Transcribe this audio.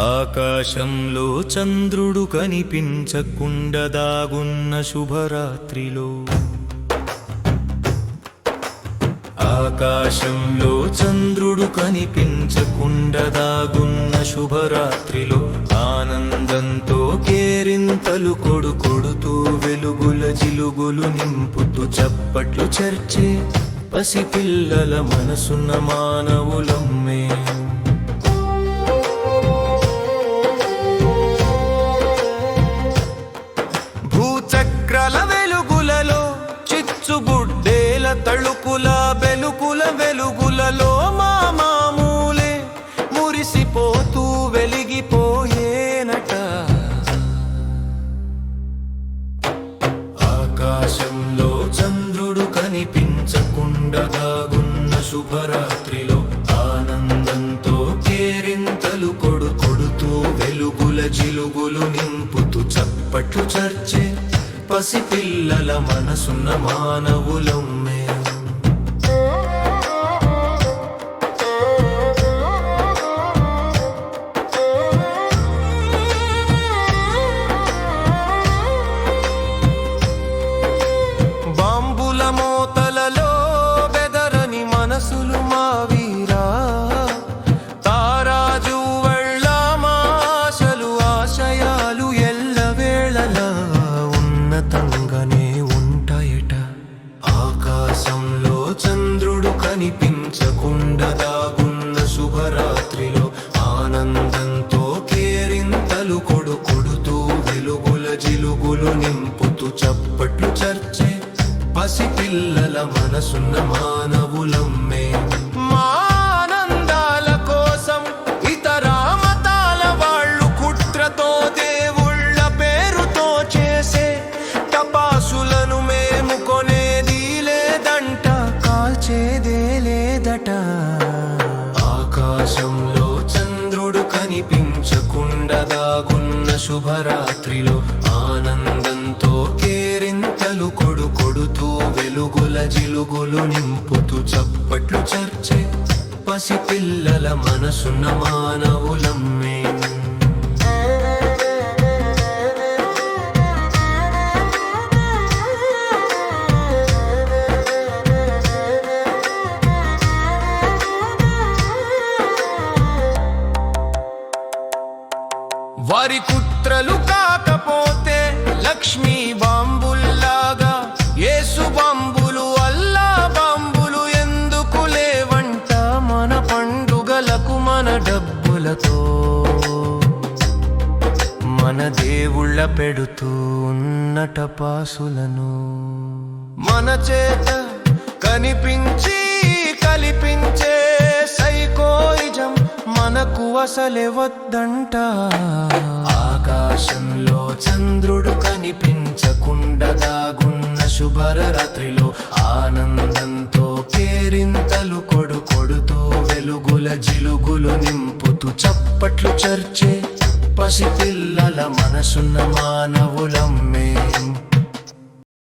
ఆకాశంలో చంద్రుడు కనిపించకుండా దాగున్న శుభరాత్రిలో. ఆకాశంలో చంద్రుడు కనిపించకుండా దాగున్న శుభరాత్రిలో ఆనందంతో కేరింతలు కొడు కొడుతూ వెలుగుల జిలుగులు నింపుతూ చప్పట్లు చర్చే పసిపిల్లల మనసున్న మానవులం భూచక్రాల వెలుగులలో చిచ్చుబుడ్డేల తళుకుల వెలుగుల వెలుగులలో మా మామూలే మురిసిపోతూ వెలిగిపోయేనట. ఆకాశంలో చంద్రుడు కనిపించకుండా దాగున్న శుభరాత్రిలో ఆనందంతో కేరింతలు కొడు కొడుతూ వెలుగుల జిలుగులు నింపుతూ చప్పట్లు చర్చే పసిపిల్లల మనసున్న మానవులం. దాగున్న శుభరాత్రిలో ఆనందంతో కేరింతలు కొడు కొడుతూ వెలుగుల జిలుగులు నింపుతూ చప్పట్లు చర్చే పసిపిల్లల మనసున్న మానవులం. కనిపించకుండా శుభరాత్రిలో ఆనందంతో కేరింతలు కొడు కొడుతూ వెలుగుల జిలుగులు నింపుతూ చప్పట్లు చర్చే పసిపిల్లల మనసున్న మానవులమ్మే వారి కుట్రలు కాకపోతే లక్ష్మీ బాంబుల్లాగా ఏసు బాంబులు అల్లా బాంబులు ఎందుకు లేవంట? మన పండుగలకు మన డబ్బులతో మన దేవుళ్ళ పెడుతూ ఉన్నట పాసులను మన చేత కనిపించి కలిపించే సైకోయిజం మనకు అసలే వద్దంట. ఆకాశంలో చంద్రుడు కనిపించకుండా దాగున్న శుభరాత్రిలో ఆనందంతో కేరింతలు కొడు కొడుతూ వెలుగుల జిలుగులు నింపుతూ చప్పట్లు చర్చే పసిపిల్లల మనసున్న మానవులమ్మే.